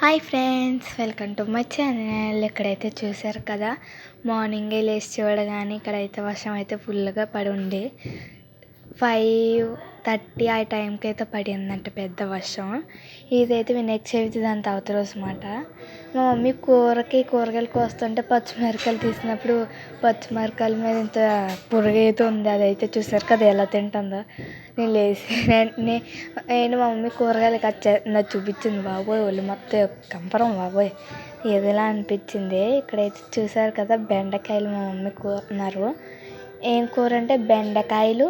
Hi friends welcome to my channel. ఇక్కడైతే చూసారు కదా మార్నింగే లేచి చూడగానే ఇక్కడైతే వర్షం అయితే ఫుల్గా పడి ఉండే. ఫైవ్ థర్టీ ఆ టైంకి అయితే పడిందంట పెద్ద వర్షం. ఇదైతే వినాయక చవితి దాని తర్వాత రోజు అన్నమాట మా మమ్మీ కూరకి కూరగాయలు కోస్తుంటే పచ్చిమిరకాయలు తీసినప్పుడు పచ్చిమిరకాయల మీద ఇంత పురుగు అయితే ఉంది. అదైతే చూసారు కదా ఎలా తింటుందో. నేను లేచి నేను మా మమ్మీ కూరగాయలు కట్ చే నాకు చూపించింది. బాబోయ్ ఒళ్ళు మొత్తం కంపరం బాబోయ్. ఏదోలా అనిపించింది? ఇక్కడైతే చూసారు కదా బెండకాయలు మా మమ్మీ కూరన్నారు ఏం కూర అంటే బెండకాయలు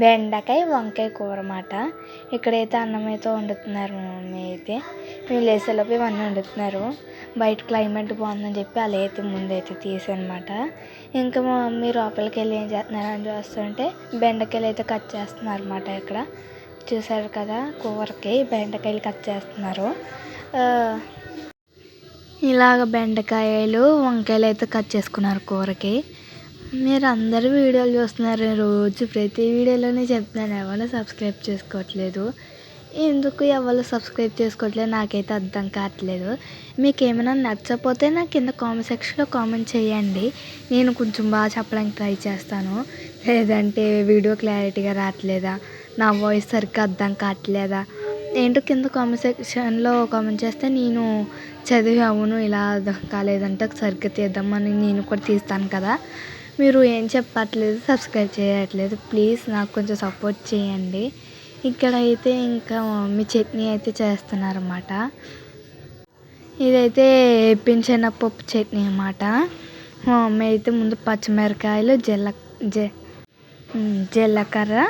బెండకాయ వంకాయ కూర అన్నమాట ఇక్కడైతే అన్నం అయితే వండుతున్నారు మా మమ్మీ అయితే మేము లేసేలోపు ఇవన్నీ వండుతున్నారు. బయట క్లైమేట్ బాగుందని చెప్పి అలా అయితే ముందైతే తీసానమాట ఇంకా మా మమ్మీ లోపలికి వెళ్ళి ఏం చేస్తున్నారు అని చూస్తుంటే బెండకాయలు అయితే కట్ చేస్తున్నారు అనమాట ఇక్కడ. చూసారు కదా కూరకి బెండకాయలు కట్ చేస్తున్నారు. ఇలాగ బెండకాయలు వంకాయలు అయితే కట్ చేసుకున్నారు కూరకి. మీరు అందరూ వీడియోలు చూస్తున్నారు. రోజు ప్రతి వీడియోలోనే చెప్తున్నాను. ఎవరు సబ్స్క్రైబ్ చేసుకోవట్లేదు. ఎందుకు ఎవరు సబ్స్క్రైబ్ చేసుకోవట్లేదు నాకైతే అర్థం కావట్లేదు. మీకు ఏమైనా నచ్చపోతే నాకు కింద కామెంట్ సెక్షన్లో కామెంట్ చేయండి. నేను కొంచెం బాగా చెప్పడానికి ట్రై చేస్తాను. లేదంటే వీడియో క్లారిటీగా రావట్లేదా? నా వాయిస్ సరిగ్గా అర్థం కావట్లేదా? ఏంటో కింద కామెంట్ సెక్షన్లో కామెంట్ చేస్తే నేను చదివి అవును ఇలా అర్థం కాలేదంటే సరిగ్గా తీద్దామని నేను కూడా తీస్తాను కదా. మీరు ఏం చెప్పట్లేదు సబ్స్క్రైబ్ చేయట్లేదు ప్లీజ్ నాకు కొంచెం సపోర్ట్ చేయండి. ఇక్కడ అయితే ఇంకా మమ్మీ చట్నీ అయితే చేస్తున్నారన్నమాట. ఇదైతే పప్పు చట్నీ అన్నమాట. మా మమ్మీ అయితే ముందు పచ్చిమిరకాయలు జీల జీలకర్ర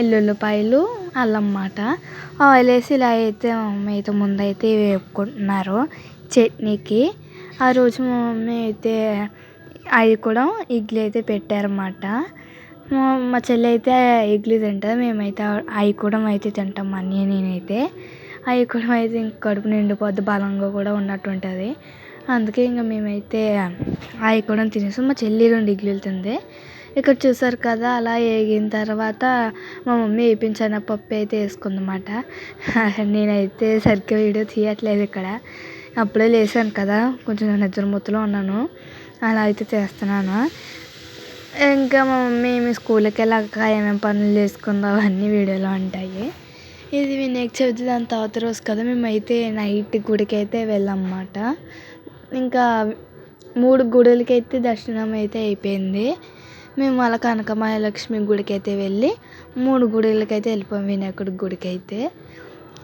ఎల్లుల్లిపాయలు అల్లం అన్నమాట. ఆయిల్ వేసి ఇలా అయితే మా మమ్మీ అయితే ముందు అయితే వేపుకుంటున్నారు చట్నీకి. ఆ రోజు మా మమ్మీ అయితే అవి కూడా ఇడ్లీ అయితే పెట్టారన్నమాట. మా మా చెల్లి అయితే ఇడ్లీ తింటుంది మేమైతే అవి కూడా అయితే తింటాం మా అన్నయ్య నేనైతే. అవి కూడా అయితే ఇంక కడుపు నిండిపోద్ది బలంగా కూడా ఉన్నట్టు ఉంటుంది అందుకే ఇంక మేమైతే అవి కూడా తినేసాం. మా చెల్లి రెండు ఇడ్లీలు తింది. ఇక్కడ చూసారు కదా అలా వేగిన తర్వాత మా మమ్మీ వేయించిన పప్పు అయితే వేసుకుందన్నమాట. నేనైతే సరిగ్గా వీడియో తీయట్లేదు ఇక్కడ. అప్పుడే లేసాను కదా కొంచెం నిద్ర ఉన్నాను. అలా అయితే చేస్తున్నాను. ఇంకా మా మమ్మీ మీ స్కూల్కి వెళ్ళాక ఏమేమి పనులు చేసుకుందో అవన్నీ వీడియోలో ఉంటాయి. ఇది వినాయక చవితి దాని తర్వాత రోజు కదా మేమైతే నైట్ గుడికి అయితే వెళ్ళామన్నమాట. ఇంకా మూడు గుడులకి అయితే దర్శనం అయితే అయిపోయింది. మేము అలా కనక మహాలక్ష్మి గుడికి అయితే వెళ్ళి మూడు గుడులకి అయితే వెళ్ళిపోయాం వినాయకుడి గుడికి అయితే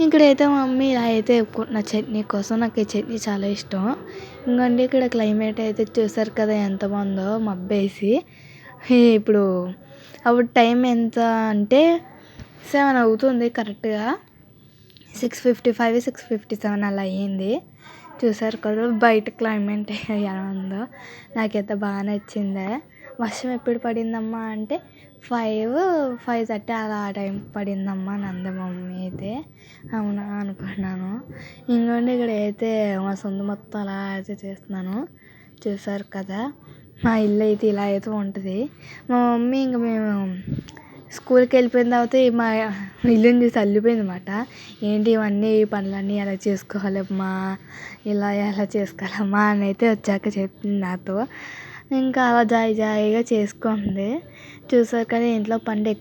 ఇక్కడైతే మా మమ్మీ ఇలా అయితే నా చట్నీ కోసం నాకు ఈ చట్నీ చాలా ఇష్టం. ఇంకండి ఇక్కడ క్లైమేట్ అయితే చూసారు కదా ఎంత బాగుందో మబ్బేసి. ఇప్పుడు అప్పుడు టైం ఎంత అంటే సెవెన్ అవుతుంది కరెక్ట్గా. Six fifty five six fifty seven అలా అయ్యింది. చూసారు కదా బయట క్లైమేట్ ఎలా ఉందో. నాకైతే బాగా నచ్చింది. వర్షం ఎప్పుడు పడిందమ్మా అంటే ఫైవ్ ఫైవ్ థర్టీ అలా ఆ టైం పడిందమ్మా నంద అంది మమ్మీ అయితే. అవునా అనుకున్నాను. ఇంకోండి ఇక్కడ అయితే మా సొంత మొత్తం అలా అయితే చేస్తున్నాను. చూసారు కదా. మా ఇల్లు అయితే ఇలా అయితే ఉంటుంది. మా మమ్మీ ఇంక మేము స్కూల్కి వెళ్ళిపోయిన తర్వాత మా ఇల్లుని చూసి అల్లిపోయింది అనమాట ఏంటి ఇవన్నీ పనులన్నీ ఎలా చేసుకోవాలమ్మా? ఇలా ఎలా చేసుకోవాలమ్మా? అని అయితే వచ్చాక చెప్పింది నాతో. ఇంకా అలా జాయి జాయిగా చేసుకుంది. చూసారు కదా ఇంట్లో పండె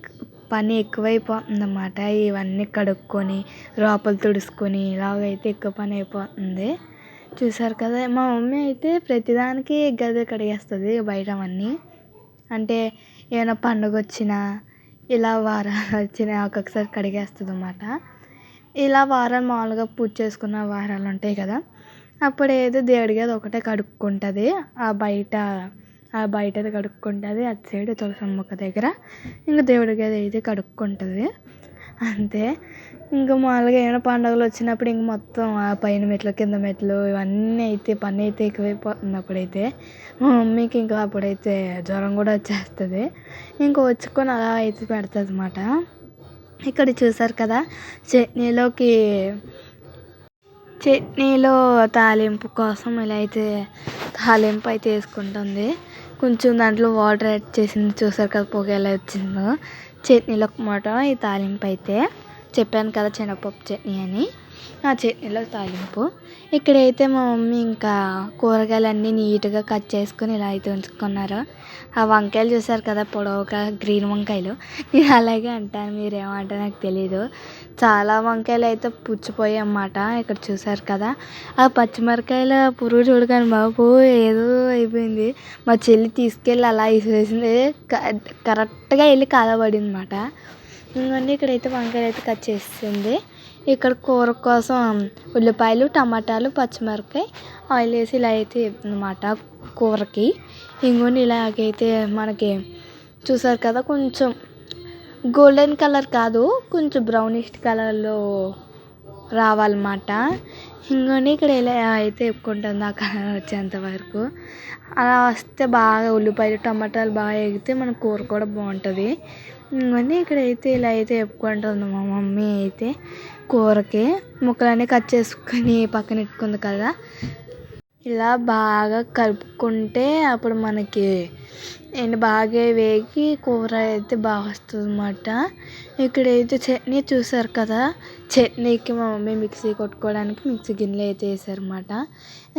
పని ఎక్కువైపోతుంది అన్నమాట ఇవన్నీ కడుక్కొని లోపల తుడుచుకొని ఇలాగైతే ఎక్కువ పని అయిపోతుంది. చూసారు కదా మా మమ్మీ అయితే ప్రతిదానికి గది కడిగేస్తుంది బయట అవన్నీ. అంటే ఏమైనా పండుగ వచ్చినా ఇలా వారాలు వచ్చినా ఒక్కొక్కసారి కడిగేస్తుంది అన్నమాట ఇలా వారాలు మామూలుగా పూజ చేసుకున్న వారాలు ఉంటాయి కదా అప్పుడు ఏదో దేవుడి అది ఒకటే కడుక్కుంటుంది. ఆ బయట బయటది కడుక్కుంటుంది అటు సైడ్ తులసమ్మ దగ్గర. ఇంకా దేవుడి గది అయితే కడుక్కుంటుంది. అంతే. ఇంకా మామూలుగా ఏమైనా పండుగలు వచ్చినప్పుడు ఇంక మొత్తం ఆ పైన మెట్లు కింద మెట్లు ఇవన్నీ అయితే పని అయితే ఎక్కువైపోతుంది అప్పుడైతే మా మమ్మీకి ఇంకా అప్పుడైతే జ్వరం కూడా వచ్చేస్తుంది. ఇంకా వచ్చుకొని అలా అయితే పెడుతుంది అనమాట ఇక్కడ చూసారు కదా చట్నీలోకి చట్నీలో తాలింపు కోసం ఇలా అయితే తాలింపు అయితే వేసుకుంటుంది. కొంచెం దాంట్లో వాటర్ యాడ్ చేసింది. చూసారు కదా పొగ ఎలా వచ్చిందో. చట్నీలో మాట ఈ తాలింపు అయితే చెప్పాను కదా శనగపప్పు చట్నీ అని. నా చట్నీలో తాలింపు. ఇక్కడైతే మా మమ్మీ ఇంకా కూరగాయలన్నీ నీట్గా కట్ చేసుకొని ఇలా అయితే ఉంచుకున్నారు. ఆ వంకాయలు చూసారు కదా పొడవుగా గ్రీన్ వంకాయలు. నేను అలాగే అంటాను మీరు ఏమంటారో నాకు తెలీదు. చాలా వంకాయలు అయితే పుచ్చిపోయాయి అన్నమాట ఇక్కడ చూసారు కదా. ఆ పచ్చిమిరకాయల పురుగు చూడగానే బాబు ఏదో అయిపోయింది. మా చెల్లి తీసుకెళ్ళి అలా ఇసిరేసింది కరెక్ట్గా వెళ్ళి కాలబడింది అనమాట ఇవన్నీ ఇక్కడైతే వంకాయలు అయితే కట్ చేసింది. ఇక్కడ కూర కోసం ఉల్లిపాయలు టమాటాలు పచ్చిమిరపకాయ ఆయిల్ వేసి ఇలా అయితే అన్నమాట కూరకి. ఇంగోని ఇలాగైతే మనకి చూసారు కదా కొంచెం గోల్డెన్ కలర్ కాదు కొంచెం బ్రౌనిష్ కలర్లో రావాలన్నమాట. ఇంకొన్ని ఇక్కడ ఇలా అయితే ఎక్కుంటుంది ఆ కలర్ వచ్చేంత వరకు. అలా వస్తే బాగా ఉల్లిపాయలు టమాటాలు బాగా ఎగితే మన కూర కూడా బాగుంటుంది. ఇంకొన్ని ఇక్కడైతే ఇలా అయితే ఎప్పుకుంటుంది మా మమ్మీ అయితే. కూరకి ముక్కలన్నీ కట్ చేసుకొని పక్కన పెట్టుకుంది కదా. ఇలా బాగా కలుపుకుంటే అప్పుడు మనకి ఏంటి బాగా వేగి కూర అయితే బాగా వస్తుంది అన్నమాట ఇక్కడైతే చట్నీ చూసారు కదా? చట్నీకి మా మమ్మీ మిక్సీ కొట్టుకోవడానికి మిక్సీ గిన్నెలో అయితే వేసారన్నమాట.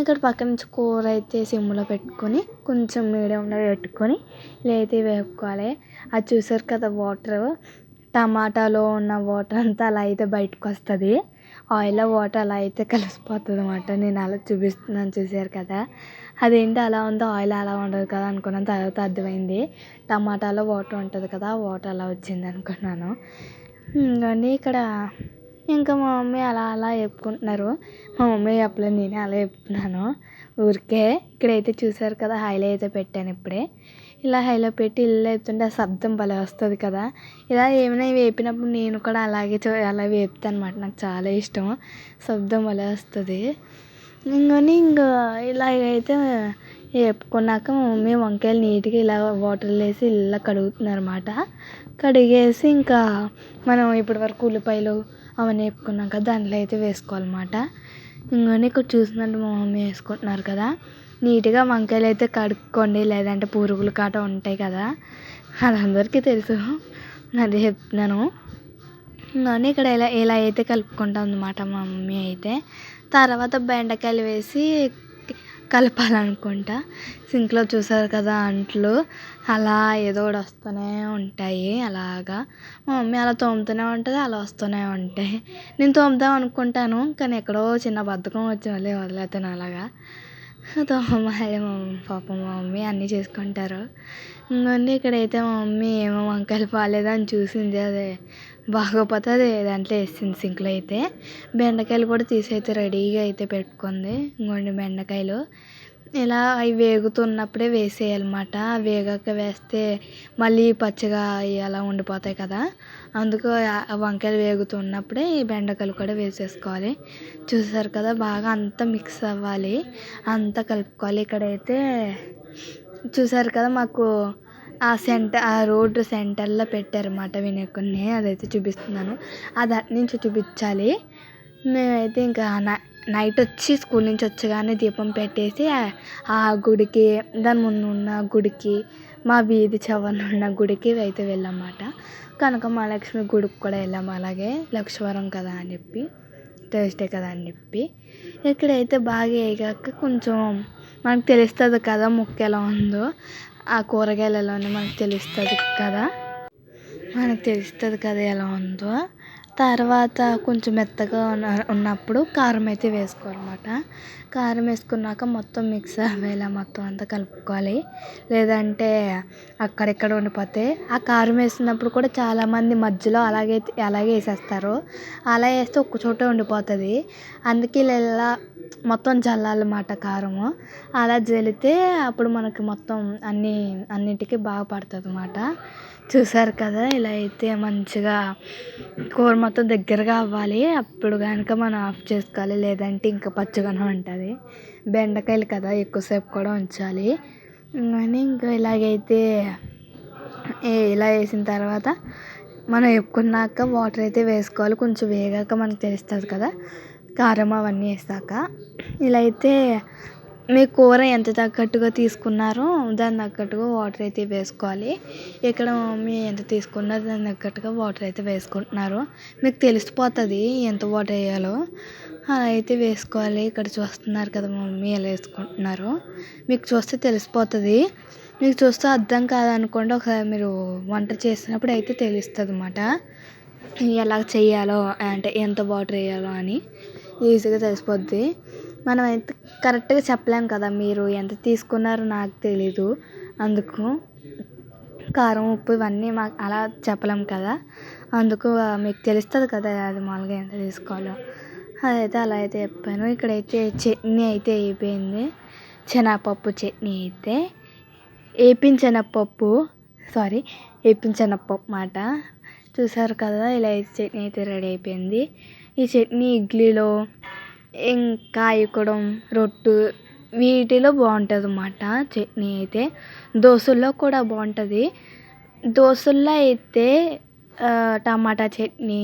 ఇక్కడ పక్క నుంచి కూర అయితే సిమ్లో పెట్టుకొని కొంచెం మీడియంలో పెట్టుకొని ఇలా అయితే వేపుకోవాలి. అది చూసారు కదా వాటర్? టమాటాలో ఉన్న వాటర్ అంతా అలా అయితే బయటకు వస్తుంది. ఆయిల్లో వాటర్ అలా అయితే కలిసిపోతుంది అన్నమాట నేను అలా చూపిస్తున్నాను చూసారు కదా. అదేంటి అలా ఉందో ఆయిల్ అలా ఉండదు కదా అనుకున్నాను. తర్వాత అర్థమైంది. టమాటాలో వాటర్ ఉంటుంది కదా వాటర్ అలా వచ్చింది అనుకున్నాను. ఇంకండి ఇక్కడ ఇంకా మా మమ్మీ అలా అలా చెప్పుకుంటున్నారు. మా మమ్మీ చెప్పలేదు నేనే అలా చెప్తున్నాను. ఊరికే ఇక్కడైతే చూసారు కదా హైలైట్ అయితే పెట్టాను ఇప్పుడే. ఇలా హైలో పెట్టి ఇల్లు వేపుతుంటే ఆ శబ్దం భలే వస్తుంది కదా. ఇలా ఏమైనా వేపినప్పుడు నేను కూడా అలాగే అలా వేపుతాను అనమాట నాకు చాలా ఇష్టం. శబ్దం భలే వస్తుంది. ఇంకొని ఇంకా ఇలాగైతే వేపుకున్నాక మా మమ్మీ వంకాయలు నీట్గా ఇలా వాటర్లో వేసి ఇలా కడుగుతున్నారు అనమాట కడిగేసి ఇంకా మనం ఇప్పటి వరకు ఉల్లిపాయలు అవన్నీ వేపుకున్నాం కదా దాంట్లో అయితే వేసుకోవాలన్నమాట. ఇంకొని ఇక్కడ చూసినట్టు మా మమ్మీ వేసుకుంటున్నారు కదా. నీట్గా వంకాయలు అయితే కడుక్కోండి లేదంటే పురుగులు కాట ఉంటాయి కదా. అది అందరికీ తెలుసు. అదే చెప్తున్నాను. కానీ ఇక్కడ ఇలా ఇలా అయితే కలుపుకుంటాం అన్నమాట మా మమ్మీ అయితే. తర్వాత బెండకాయలు వేసి కలపాలనుకుంటా. సింక్లో చూసారు కదా అంట్లు. అలా ఏదో ఒకటి వస్తూనే ఉంటాయి అలాగా. మా మమ్మీ అలా తోముతూనే ఉంటుంది అలా వస్తూనే ఉంటాయి. నేను తోముదాం అనుకుంటాను కానీ ఎక్కడో చిన్న బద్ధకం వచ్చి మళ్ళీ వదిలేతాను అలాగా. తోమాలి మా పాపం మా మమ్మీ అన్నీ చేసుకుంటారు. ఇంకొన్ని ఇక్కడైతే మా మమ్మీ ఏమో వంకాయలు బాగాలేదని చూసింది అదే బాగోపోతే అది దాంట్లో వేసింది సింక్లో అయితే. బెండకాయలు కూడా తీసి అయితే రెడీగా అయితే పెట్టుకుంది. ఇంకోండి బెండకాయలు. ఇలా అవి వేగుతున్నప్పుడే వేసేయాలన్నమాట. వేగాక వేస్తే మళ్ళీ పచ్చిగా అవి అలా ఉండిపోతాయి కదా. అందుకు వంకాయలు వేగుతున్నప్పుడే ఈ బెండకాయలు కూడా వేసేసుకోవాలి. చూసారు కదా బాగా అంతా మిక్స్ అవ్వాలి. అంతా కలుపుకోవాలి. ఇక్కడైతే చూసారు కదా మాకు ఆ సెంటర్ ఆ రోడ్డు సెంటర్లో పెట్టారన్నమాట వినాయకుడిని. అదైతే చూపిస్తున్నాను. అది అటు నుంచి చూపించాలి. మేమైతే ఇంకా నైట్ వచ్చి స్కూల్ నుంచి వచ్చగానే దీపం పెట్టేసి ఆ గుడికి దాని ముందు ఉన్న గుడికి మా వీధి చివరన ఉన్న గుడికి అయితే వెళ్ళామన్నమాట కనక మహాలక్ష్మి గుడికి కూడా వెళ్ళాము అలాగే లక్ష్మీవారం కదా అని చెప్పి థర్స్డే కదా అని చెప్పి. ఇక్కడైతే బాగా వేగాక కొంచెం మనకు తెలుస్తుంది కదా ముక్క ఎలా ఉందో. ఆ కూరగాయలు ఎలా ఉందో మనకు తెలుస్తుంది కదా. మనకు తెలుస్తుంది కదా ఎలా ఉందో. తర్వాత కొంచెం మెత్తగా ఉన్న ఉన్నప్పుడు కారం అయితే వేసుకోవాలన్నమాట. కారం వేసుకున్నాక మొత్తం మిక్స్ అవ్వేలా మొత్తం అంతా కలుపుకోవాలి. లేదంటే అక్కడిక్కడ ఉండిపోతే ఆ కారం వేసినప్పుడు కూడా చాలామంది మధ్యలో అలాగే అలాగే వేసేస్తారు. అలా వేస్తే ఒక్క చోటే ఉండిపోతుంది. అందుకే ఇలా మొత్తం చల్లాలన్నమాట కారము. అలా జల్లితే అప్పుడు మనకి మొత్తం అన్నీ అన్నింటికి బాగా పడుతుంది అన్నమాట చూసారు కదా ఇలా అయితే మంచిగా కూర మొత్తం దగ్గరగా అవ్వాలి. అప్పుడు కనుక మనం ఆఫ్ చేసుకోవాలి. లేదంటే ఇంకా పచ్చగానే ఉంటుంది బెండకాయలు కదా ఎక్కువసేపు కూడా ఉంచాలి. కానీ ఇంకా ఇలాగైతే ఇలా వేసిన తర్వాత మనం ఎప్పుకున్నాక వాటర్ అయితే వేసుకోవాలి. కొంచెం వేగాక మనకు తెలుస్తుంది కదా కారం అవన్నీ వేసాక. ఇలా అయితే మీ కూర ఎంత తగ్గట్టుగా తీసుకున్నారో దాని తగ్గట్టుగా వాటర్ అయితే వేసుకోవాలి. ఇక్కడ మీ మమ్మీ ఎంత తీసుకున్నారో దాని తగ్గట్టుగా వాటర్ అయితే వేసుకుంటున్నారు. మీకు తెలిసిపోతుంది ఎంత వాటర్ వేయాలో. అలా అయితే వేసుకోవాలి. ఇక్కడ చూస్తున్నారు కదా మమ్మీ ఎలా వేసుకుంటున్నారో. మీకు చూస్తే తెలిసిపోతుంది. మీకు చూస్తే అర్థం కాదనుకోండి ఒకసారి మీరు వంట చేసినప్పుడు అయితే తెలుస్తుంది అన్నమాట ఎలా చేయాలో అంటే ఎంత వాటర్ వేయాలో అని. ఈజీగా తెలిసిపోద్ది. మనం అయితే కరెక్ట్గా చెప్పలేం కదా మీరు ఎంత తీసుకున్నారో నాకు తెలీదు. అందుకు కారం ఉప్పు ఇవన్నీ మాకు అలా చెప్పలేం కదా. అందుకు మీకు తెలుస్తుంది కదా అది మామూలుగా ఎంత తీసుకోవాలో. అదైతే అలా అయితే చెప్పాను. ఇక్కడైతే చట్నీ అయితే అయిపోయింది. శనగపప్పు చట్నీ అయితే. వేపిన శనగపప్పు సారీ వేపిన శనగపప్పు మాట. చూసారు కదా ఇలా అయితే చట్నీ అయితే రెడీ అయిపోయింది. ఈ చట్నీ ఇడ్లీలో కాయకూడం రొట్టు వీటిలో బాగుంటుంది అన్నమాట చట్నీ అయితే దోశల్లో కూడా బాగుంటుంది. దోశల్లో అయితే టమాటా చట్నీ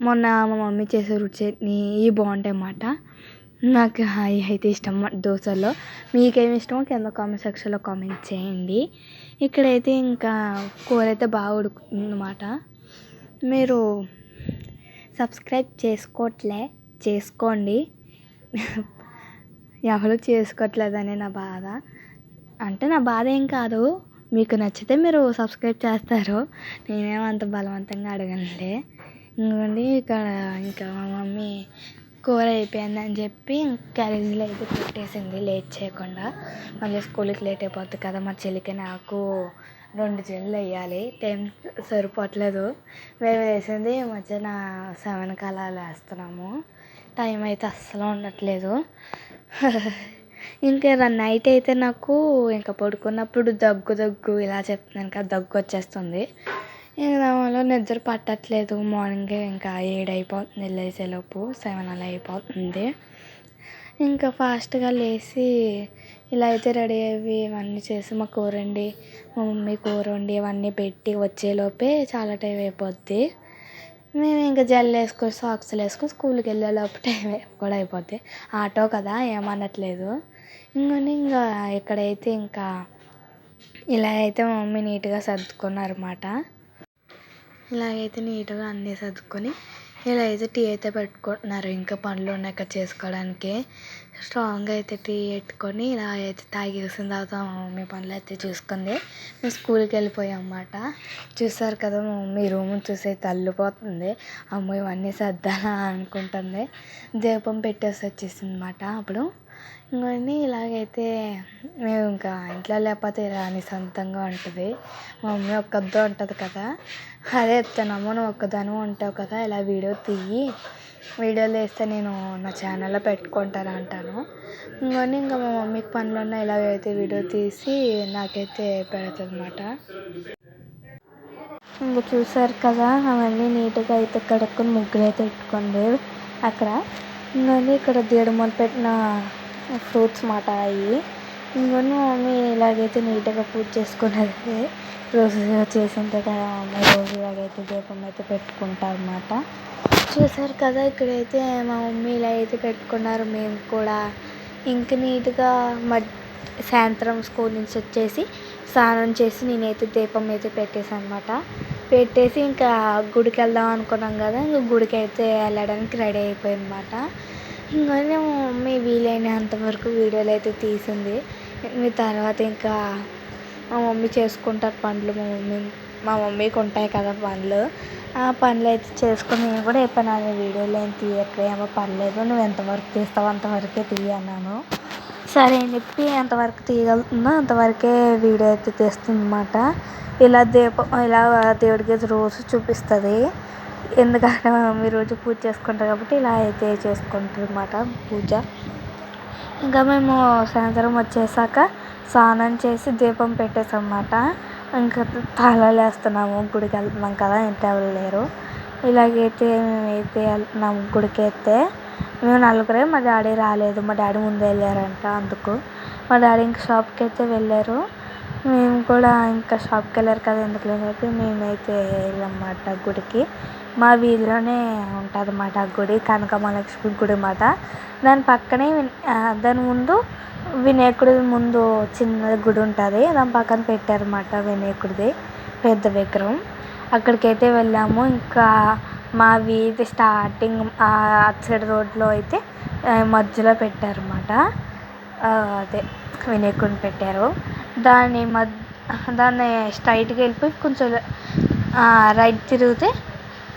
మొన్న మా మమ్మీ చేసే రుచి చట్నీ ఇవి బాగుంటాయి అన్నమాట నాకు అవి అయితే ఇష్టం దోశల్లో. మీకేమి ఇష్టమో కింద కామెంట్ సెక్షన్లో కామెంట్ చేయండి. ఇక్కడైతే ఇంకా కూర అయితే బాగా ఉడుకుతుంది అన్నమాట మీరు సబ్స్క్రైబ్ చేసుకోవట్లే చేసుకోండి. ఎవరు చేసుకోవట్లేదని నా బాధ. అంటే నా బాధ ఏం కాదు. మీకు నచ్చితే మీరు సబ్స్క్రైబ్ చేస్తారు. నేనేం అంత బలవంతంగా అడగనులే. ఇంకోండి ఇక్కడ ఇంకా మా మమ్మీ కూర అయిపోయిందని చెప్పి క్యారేజీలో అయితే పెట్టేసింది. లేట్ చేయకుండా. మళ్ళీ స్కూల్కి లేట్ అయిపోద్ది కదా. మా చెల్లికి నాకు రెండు జడలు వేయాలి. టైం సరిపోవట్లేదు. మేము వేసింది. మధ్యన సెవెన్కి అలా వేస్తున్నాము. టైం అయితే అస్సలు ఉండట్లేదు. ఇంకా నైట్ అయితే నాకు ఇంకా పడుకున్నప్పుడు దగ్గు దగ్గు ఇలా చెప్తున్నాను కదా దగ్గు వచ్చేస్తుంది. ఇంకా దానివల్ల నిద్ర పట్టట్లేదు. మార్నింగే ఇంకా ఏడు అయిపోతుంది లేచేలోపు సెవెన్ అలా అయిపోతుంది. ఇంకా ఫాస్ట్గా లేచి ఇలా అయితే రెడీ అయ్యి ఇవన్నీ చేసి మా కూర వండి మా మమ్మీ కూర వండి ఇవన్నీ పెట్టి వచ్చేలోపే చాలా టైం అయిపోద్ది. మేము ఇంకా జల్లు వేసుకొని సాక్స్లు వేసుకొని స్కూల్కి వెళ్ళేలోపు టైం కూడా అయిపోద్ది. ఆటో కదా ఏమనట్లేదు. ఇంకొని ఇంకా ఇక్కడైతే ఇంకా ఇలా అయితే మా మమ్మీ నీట్గా సర్దుకున్నారన్నమాట. ఇలాగైతే నీట్గా అన్నీ సర్దుకొని ఇలా అయితే టీ అయితే పెట్టుకుంటున్నారు ఇంకా పనులు ఉన్నాయి చేసుకోవడానికి. స్ట్రాంగ్గా అయితే టీ పెట్టుకొని ఇలా అయితే తాగేసిన తర్వాత మా మమ్మీ పనులు అయితే చూసుకుంది. మేము స్కూల్కి వెళ్ళిపోయాం అన్నమాట. చూసారు కదా మా మమ్మీ రూమ్ చూసి అయితే అల్లిపోతుంది అమ్మో ఇవన్నీ సర్దాలా అనుకుంటుంది. దీపం పెట్టేసి వచ్చేసింది అన్నమాట అప్పుడు. ఇంకొన్ని ఇలాగైతే మేము ఇంకా ఇంట్లో లేకపోతే ఇలా నిశ్శబ్దంగా ఉంటుంది. మా మమ్మీ ఒక్కదే ఉంటుంది కదా. అదే చెప్తున్నాము నువ్వు ఒక్కదానివే ఉంటావు కదా ఇలా వీడియో తీయి. వీడియోలు వేస్తే నేను నా ఛానల్లో పెట్టుకుంటాను అంటాను. ఇంకొని ఇంకా మా మమ్మీకి పనులు ఉన్నాయి ఇలాగైతే వీడియో తీసి నాకైతే పెడుతుంది ఇంక ఇంకా చూసారు కదా అవన్నీ నీట్గా అయితే కడుక్కొని ముగ్గులు అయితే పెట్టుకోండి. అక్కడ ఇంకొని ఇక్కడ దేవుడు పెట్టిన ఫ్రూట్స్ మాట అవి ఇంకొని మమ్మీ ఇలాగైతే నీట్గా పూజ చేసుకునేది రోజు చేసిందే కదా మా మమ్మీ రోజు ఇలాగైతే దీపం అయితే పెట్టుకుంటారు అన్నమాట చూసారు కదా ఇక్కడైతే మా మమ్మీ ఇలా అయితే పెట్టుకున్నారు. మేము కూడా ఇంక నీట్గా మడ్ సాయంత్రం స్కూల్ నుంచి వచ్చేసి స్నానం చేసి నేనైతే దీపం అయితే పెట్టేసాను అనమాట పెట్టేసి ఇంకా గుడికి వెళ్దాం అనుకున్నాం కదా ఇంక గుడికి అయితే వెళ్ళడానికి రెడీ అయిపోయింది అనమాట ఇంకా మేము మమ్మీ వీలైనంత వరకు వీడియోలు అయితే తీసింది. మీ తర్వాత ఇంకా మా మమ్మీ చేసుకుంటారు పండ్లు మా మమ్మీ. మా మమ్మీకి ఉంటాయి కదా పనులు ఆ పనులు అయితే చేసుకుని నేను కూడా చెప్పాను అది వీడియోలు ఏం తీయట్లే ఏమో పర్లేదు నువ్వు ఎంతవరకు తీస్తావో అంతవరకే తీయి అన్నాను. సరే అని చెప్పి ఎంతవరకు తీయగలుగుతుందో అంతవరకే వీడియో అయితే తీస్తుంది అన్నమాట ఇలా దీపం ఇలా దేవుడికి రోజు చూపిస్తుంది. ఎందుకంటే మా మమ్మీ రోజు పూజ చేసుకుంటారు కాబట్టి ఇలా అయితే చేసుకుంటుంది అన్నమాట పూజ. ఇంకా మేము సాయంత్రం వచ్చేసాక స్నానం చేసి దీపం పెట్టేసాం అన్నమాట ఇంకా తాళాలు వేస్తున్నాము గుడికి వెళ్తున్నాం కదా ఇంట్లో ఎవరు లేరు. ఇలాగైతే మేమైతే వెళ్తున్నాము గుడికి అయితే. మేము నలుగురే మా డాడీ రాలేదు మా డాడీ ముందే వెళ్ళారంట అందుకు. మా డాడీ ఇంక షాప్కి అయితే వెళ్ళారు. మేము కూడా ఇంకా షాప్కి వెళ్ళారు కదా ఎందుకులే అని చెప్పి మేమైతే వెళ్ళామన్నమాట గుడికి. మా వీధిలోనే ఉంటుంది అన్నమాట ఆ గుడి కనకమహాలక్ష్మి గుడి అన్నమాట. దాని పక్కనే దాని ముందు వినాయకుడి ముందు చిన్న గుడి ఉంటుంది. దాని పక్కన పెట్టారన్నమాట వినాయకుడిది పెద్ద విగ్రహం. అక్కడికైతే వెళ్ళాము. ఇంకా మా వీధి స్టార్టింగ్ అటు సైడ్ రోడ్లో అయితే మధ్యలో పెట్టారన్నమాట. అదే వినాయకుడిని పెట్టారు. దాని మధ్య దాన్ని స్ట్రైట్గా వెళ్ళిపోయి కొంచెం రైట్ తిరిగితే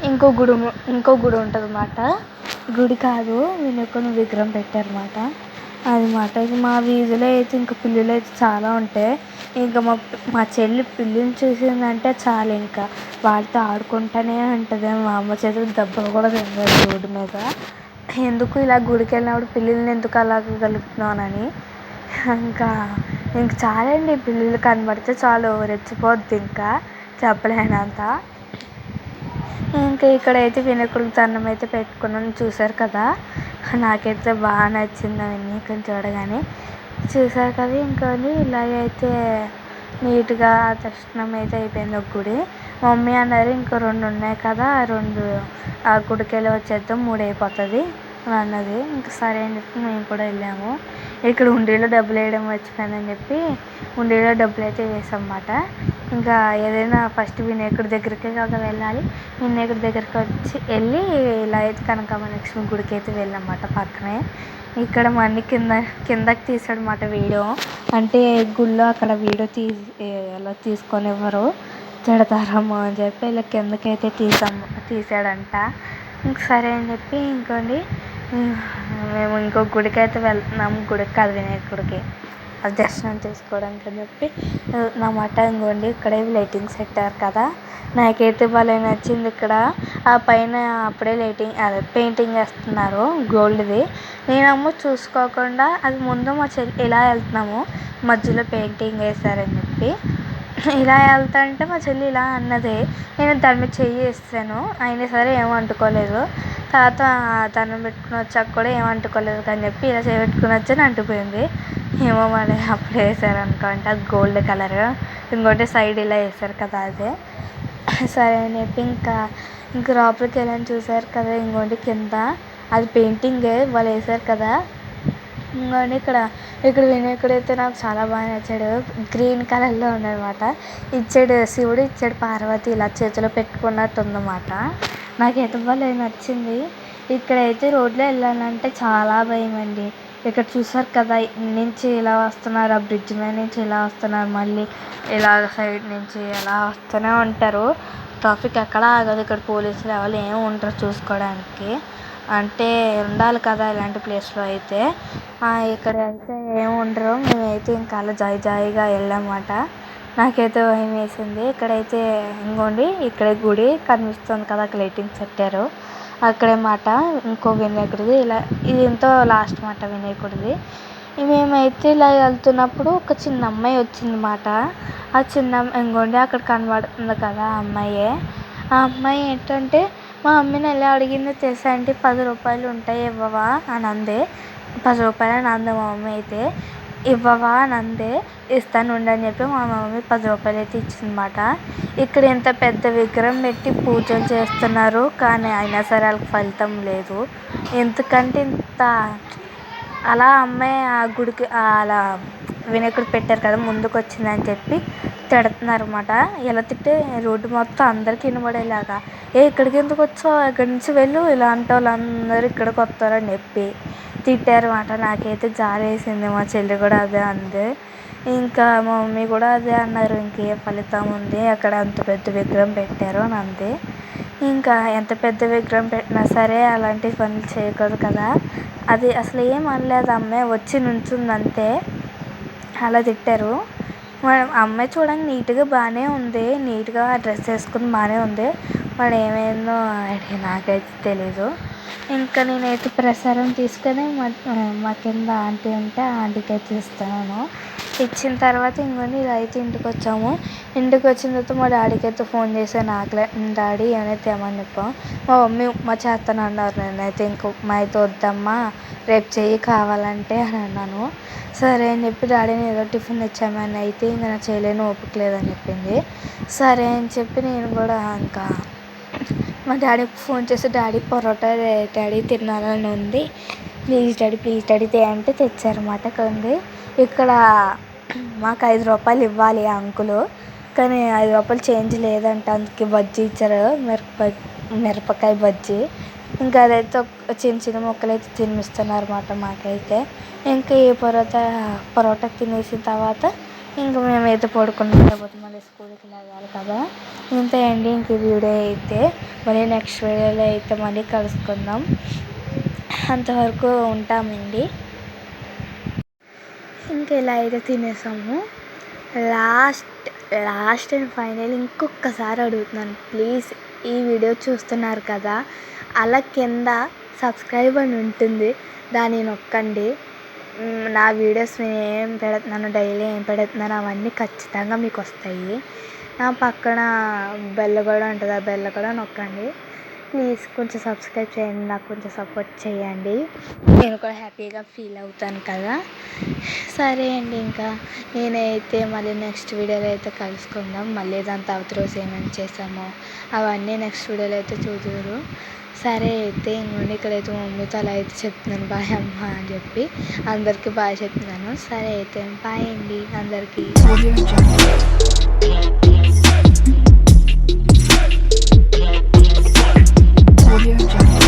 ఇంకో గుడి ఇంకో గుడి ఉంటుంది అన్నమాట గుడి కాదు వినాయకుడి విగ్రహం పెట్టారన్నమాట. అన్నమాట అది మా వీధిలో అయితే ఇంకా పిల్లులు అయితే చాలా ఉంటాయి. ఇంకా మా మా చెల్లి పిల్లిని చూసిందంటే చాలు ఇంకా. వాటితో ఆడుకుంటూనే ఉంటుంది. మా అమ్మ చేతిలో దెబ్బలు కూడా తింటుంది రోడ్డు మీద. ఎందుకు ఇలా గుడికి వెళ్ళినప్పుడు పిల్లులని ఎందుకు అలా గెలుకుతున్నావు ఇంకా ఇంక చాలండి. పిల్లులు కనబడితే చాలు రెచ్చిపోద్ది ఇంకా. చెప్పలేనంత. ఇంకా ఇక్కడైతే వినాయకుడికి దండం అయితే పెట్టుకున్నాం. చూసారు కదా? నాకైతే బాగా నచ్చింది వినాయకుడిని చూడగానే. చూసారు కదా? ఇంకా ఇలాగైతే నీట్గా దర్శనం అయితే అయిపోయింది ఒక గుడి. మమ్మీ అన్నారు ఇంకో రెండు ఉన్నాయి కదా ఆ రెండు ఆ గుడికి వెళ్ళి వచ్చేద్దాం మూడు అయిపోతుంది అన్నది ఇంకా సరే అని చెప్పి మేము కూడా వెళ్ళాము. ఇక్కడ హుండీలో డబ్బులు వేయడం మర్చిపోయానని చెప్పి హుండీలో డబ్బులు అయితే వేసాం అన్నమాట ఇంకా ఏదైనా ఫస్ట్ వినాయకుడి దగ్గరికే కదా వెళ్ళాలి. వినాయకుడి దగ్గరికి వచ్చి వెళ్ళి ఇలా అయితే కనకమహాలక్ష్మి గుడికి అయితే వెళ్ళాం అన్నమాట పక్కనే. ఇక్కడ మన్ని కింద కిందకి తీసాడు అన్నమాట వీడియో. అంటే గుళ్ళో అక్కడ వీడియో తీ ఎలా తీసుకొని ఎవరు తిడతారమ్మో అని చెప్పి ఇలా కిందకి అయితే తీసాము తీసాడంట. ఇంక సరే అని చెప్పి ఇంకోండి. మేము ఇంకో గుడికి అయితే వెళ్తున్నాము గుడికి కాదు వినాయకుడికి అది దర్శనం చేసుకోవడానికి అని చెప్పి అన్నమాట ఇంకోండి ఇక్కడే లైటింగ్స్ పెట్టారు కదా. నాకైతే భలే నచ్చింది ఇక్కడ. ఆ పైన అప్పుడే లైటింగ్ అదే పెయింటింగ్ వేస్తున్నారు గోల్డ్ది. నేనేమో చూసుకోకుండా అది ముందు మా చెల్లి ఇలా వెళ్తున్నాము మధ్యలో పెయింటింగ్ వేశారని చెప్పి ఇలా వెళ్తుంటే మా చెల్లి ఇలా అన్నది. నేను దాని మీద చెయ్యి వేసాను అయినా సరే ఏం అంటుకోలేదు. తర్వాత దండం పెట్టుకుని వచ్చాక కూడా ఏం అంటుకోలేదు అని చెప్పి ఇలా చేయి పెట్టుకుని వచ్చాను అంటుకుపోయింది. ఏమో మరి అప్పుడు వేసారు అనుకుంటా గోల్డ్ కలర్. ఇంకోటి సైడ్ ఇలా వేసారు కదా అదే. సరే అని చెప్పి ఇంకా ఇంక లోపలికి వెళ్ళని చూసారు కదా ఇంకోటి కింద. అది పెయింటింగే వాళ్ళు వేశారు కదా. ఇంకోటి ఇక్కడ ఇక్కడ వినాయకుడు అయితే నాకు చాలా బాగా నచ్చాడు. గ్రీన్ కలర్లో ఉన్నాడనమాట ఇచ్చాడు శివుడు ఇచ్చాడు పార్వతి ఇలా చేతిలో పెట్టుకున్నట్టు ఉందన్నమాట. నాకైతే భలే నచ్చింది. ఇక్కడైతే రోడ్లో వెళ్ళాలంటే చాలా భయం అండి. ఇక్కడ చూసారు కదా నుంచి ఇలా వస్తున్నారు ఆ బ్రిడ్జ్ మీద నుంచి ఇలా వస్తున్నారు మళ్ళీ ఇలా సైడ్ నుంచి ఇలా వస్తూనే ఉంటారు. ట్రాఫిక్ ఎక్కడ ఆగదు ఇక్కడ పోలీసులు ఎవరు ఏమి ఉండరు చూసుకోవడానికి. అంటే ఉండాలి కదా ఇలాంటి ప్లేస్లో అయితే. ఇక్కడ అయితే ఏమి ఉండరు. మేమైతే ఇంకా అలా జాయి జాయిగా వెళ్ళామన్నమాట నాకైతే భయం వేసింది. ఇక్కడైతే ఇంకోండి ఇక్కడే గుడి కనిపిస్తుంది కదా అక్కడ లైటింగ్స్ పెట్టారు. అక్కడే మాట ఇంకో వినాయకుడిది. ఇలా ఇది ఎంతో లాస్ట్ మాట వినాయకుడిది. మేమైతే ఇలా వెళ్తున్నప్పుడు ఒక చిన్న అమ్మాయి వచ్చింది మాట. ఆ చిన్న ఇంకోండి అక్కడ కనబడుతుంది కదా ఆ అమ్మాయే. ఆ అమ్మాయి ఏంటంటే మా మమ్మీని ఎలా అడిగిందో తెలుసా అంటే పది రూపాయలు ఉంటాయి ఇవ్వవా? అని అంది. పది రూపాయలు అని అంది మా మమ్మీ అయితే. ఇవ్వవా? అని అంది. ఇస్తాను ఉండు అని చెప్పి మా మమ్మీ పది రూపాయలు అయితే ఇచ్చిందన్నమాట. ఇక్కడ ఇంత పెద్ద విగ్రహం పెట్టి పూజలు చేస్తున్నారు. కానీ అయినా సరే వాళ్ళకి ఫలితం లేదు. ఎందుకంటే ఇంత అలా అమ్మాయి ఆ గుడికి అలా వినాయకుడు పెట్టారు కదా ముందుకు వచ్చిందని చెప్పి తిడుతున్నారు అనమాట ఎలా తిట్టే రోడ్డు మొత్తం అందరికీ వినబడేలాగా ఏ ఇక్కడికి ఎందుకు వచ్చావు? ఇక్కడి నుంచి వెళ్ళు? ఇలాంటి వాళ్ళందరూ ఇక్కడికి వస్తారని చెప్పి తిట్టారు అన్నమాట నాకైతే జాలి వేసింది మా చెల్లి కూడా అదే అంది. ఇంకా మా మమ్మీ కూడా అదే అన్నారు ఇంకేం ఫలితం ఉంది అక్కడ అంత పెద్ద విగ్రహం పెట్టారు అని అంది. ఇంకా ఎంత పెద్ద విగ్రహం పెట్టినా సరే అలాంటి పనులు చేయకూడదు కదా. అది అసలు ఏం అనలేదు అమ్మాయి వచ్చి నుంచుంది అంతే అలా తిట్టారు. అమ్మాయి చూడడానికి నీట్గా బాగానే ఉంది. నీట్గా డ్రెస్ వేసుకుని బాగానే ఉంది. మరి ఏమైందో నాకైతే తెలీదు. ఇంకా నేనైతే ప్రసారం తీసుకొని మా మా కింద ఆంటీ ఉంటే ఆంటీకి అయితే ఇస్తాను. ఇచ్చిన తర్వాత ఇంకోండి ఇదైతే ఇంటికి వచ్చాము. ఇంటికి వచ్చిన తర్వాత మా డాడీకి అయితే ఫోన్ చేశాను ఆకలి డాడీ ఏమైనా తేమని చెప్పాం. మా మమ్మీ ఉప్మా చేస్తాను అన్నారు. నేనైతే ఇంక ఉప్మా అయితే వద్దమ్మా రేపు చెయ్యి కావాలంటే అని అన్నాను. సరే అని చెప్పి డాడీని ఏదో టిఫిన్ తెచ్చామని అయితే ఇంకా నా చేయలేను ఓపిక లేదని చెప్పింది. సరే అని చెప్పి నేను కూడా ఇంకా మా డాడీకి ఫోన్ చేసి డాడీ పరోటా డాడీ తినాలని ఉంది. ప్లీజ్ డాడీ ప్లీజ్ డాడీ తే అంటే తెచ్చారన్నమాట కొంది. ఇక్కడ మాకు ఐదు రూపాయలు ఇవ్వాలి ఆ అంకులు. కానీ ఐదు రూపాయలు చేంజ్ లేదంట అందుకే బజ్జీ ఇచ్చారు మిరప మిరపకాయ బజ్జీ. ఇంకా అదైతే ఒక చిన్న చిన్న ముక్కలు అయితే తినిపిస్తున్నారు అన్నమాట మాకైతే. ఇంకా ఈ పరోటా పరోటా తినేసిన తర్వాత ఇంకా మేమైతే పడుకున్నాం లేకపోతే మళ్ళీ స్కూల్కి వెళ్ళాలి కదా. ఇంత అండి ఇంక ఈ వీడియో అయితే. మళ్ళీ నెక్స్ట్ వీడియోలో అయితే మళ్ళీ కలుసుకుందాం. అంతవరకు ఉంటామండి. ఇంకా ఇలా అయితే తినేసాము. లాస్ట్ లాస్ట్ అండ్ ఫైనల్ ఇంకొకసారి అడుగుతున్నాను. ప్లీజ్ ఈ వీడియో చూస్తున్నారు కదా. అలా కింద సబ్స్క్రైబ్ అని ఉంటుంది దాన్ని నొక్కండి. నా వీడియోస్ నేను ఏం పెడుతున్నాను డైలీ ఏం పెడుతున్నాను అవన్నీ ఖచ్చితంగా మీకు వస్తాయి. నా పక్కన బెల్ కూడా ఉంటుంది ఆ బెల్ కూడా నొక్కండి. ప్లీజ్ కొంచెం సబ్స్క్రైబ్ చేయండి నాకు కొంచెం సపోర్ట్ చేయండి. నేను కూడా హ్యాపీగా ఫీల్ అవుతాను కదా. సరే అండి ఇంకా. నేనైతే మళ్ళీ నెక్స్ట్ వీడియోలో అయితే కలుసుకుందాం. మళ్ళీ దాని తర్వాత రోజు ఏమేమి చేసామో అవన్నీ నెక్స్ట్ వీడియోలో అయితే చూదురు. సరే అయితే ఇంకోండి ఇక్కడైతే మా మమ్మీతో అలా అయితే చెప్తున్నాను బాయ్ అమ్మ అని చెప్పి అందరికీ బాయ్ చెప్తున్నాను. సరే అయితే బాయ్ అండి అందరికీ. Audio Jungle.